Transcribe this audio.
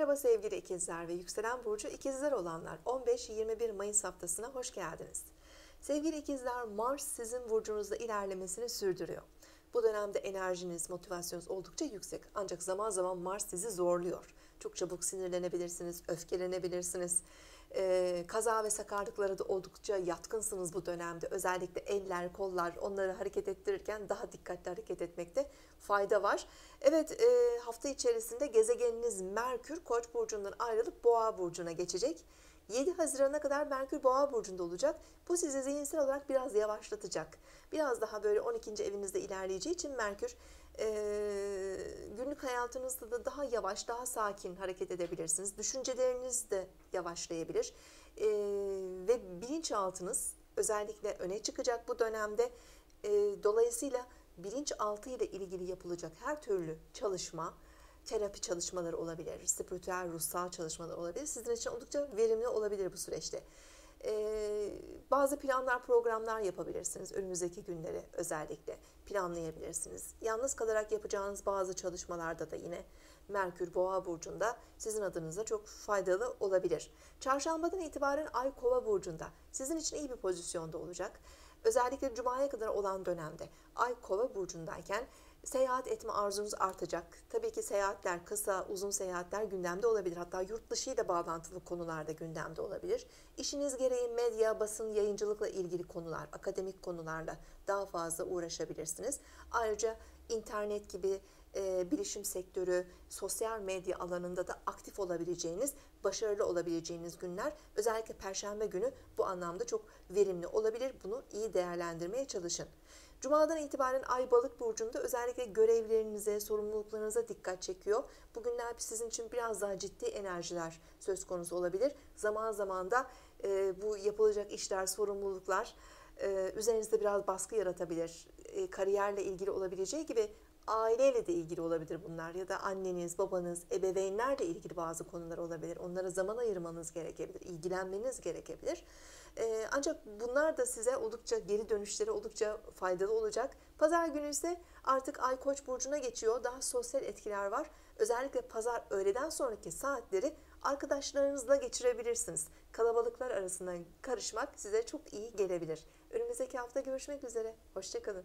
Merhaba sevgili ikizler ve yükselen burcu ikizler olanlar 15-21 Mayıs haftasına hoş geldiniz. Sevgili ikizler Mars sizin burcunuzda ilerlemesini sürdürüyor. Bu dönemde enerjiniz, motivasyonunuz oldukça yüksek. Ancak zaman zaman Mars sizi zorluyor. Çok çabuk sinirlenebilirsiniz, öfkelenebilirsiniz. Ee, kaza ve sakarlıklara da oldukça yatkınsınız bu dönemde. Özellikle eller, kollar onları hareket ettirirken daha dikkatli hareket etmekte fayda var. Evet e, hafta içerisinde gezegeniniz Merkür Koç burcundan ayrılıp Boğa burcuna geçecek. 7 Haziran'a kadar Merkür Boğa burcunda olacak. Bu sizi zihinsel olarak biraz yavaşlatacak. Biraz daha böyle 12. evinizde ilerleyeceği için Merkür e, günlük hayatınızda da daha yavaş, daha sakin hareket edebilirsiniz. Düşünceleriniz de yavaşlayabilir. E, ve bilinçaltınız özellikle öne çıkacak bu dönemde. E, dolayısıyla bilinçaltı ile ilgili yapılacak her türlü çalışma, terapi çalışmaları olabilir, spiritüel, ruhsal çalışmalar olabilir. Sizin için oldukça verimli olabilir bu süreçte. Ee, bazı planlar, programlar yapabilirsiniz. Önümüzdeki günleri özellikle planlayabilirsiniz. Yalnız kalarak yapacağınız bazı çalışmalarda da yine Merkür Boğa burcunda sizin adınıza çok faydalı olabilir. Çarşambadan itibaren Ay Kova burcunda sizin için iyi bir pozisyonda olacak. Özellikle Cuma'ya kadar olan dönemde Ay Kova burcundayken seyahat etme arzunuz artacak. Tabii ki seyahatler, kısa, uzun seyahatler gündemde olabilir. Hatta yurt dışı ile bağlantılı konular da gündemde olabilir. İşiniz gereği medya, basın, yayıncılıkla ilgili konular, akademik konularla daha fazla uğraşabilirsiniz. Ayrıca internet gibi e, bilişim sektörü, sosyal medya alanında da aktif olabileceğiniz, başarılı olabileceğiniz günler. Özellikle Perşembe günü bu anlamda çok verimli olabilir. Bunu iyi değerlendirmeye çalışın. Cuma'dan itibaren Ay Balık burcunda özellikle görevlerinize, sorumluluklarınıza dikkat çekiyor. Bugünler sizin için biraz daha ciddi enerjiler söz konusu olabilir. Zaman zaman da e, bu yapılacak işler, sorumluluklar e, üzerinizde biraz baskı yaratabilir. E, kariyerle ilgili olabileceği gibi aileyle de ilgili olabilir bunlar ya da anneniz, babanız, ebeveynlerle ilgili bazı konular olabilir. Onlara zaman ayırmanız gerekebilir, ilgilenmeniz gerekebilir. Ee, ancak bunlar da size oldukça geri dönüşleri oldukça faydalı olacak. Pazar günü ise artık Ay Koç burcuna geçiyor. Daha sosyal etkiler var. Özellikle pazar öğleden sonraki saatleri arkadaşlarınızla geçirebilirsiniz. Kalabalıklar arasında karışmak size çok iyi gelebilir. Önümüzdeki hafta görüşmek üzere. Hoşçakalın.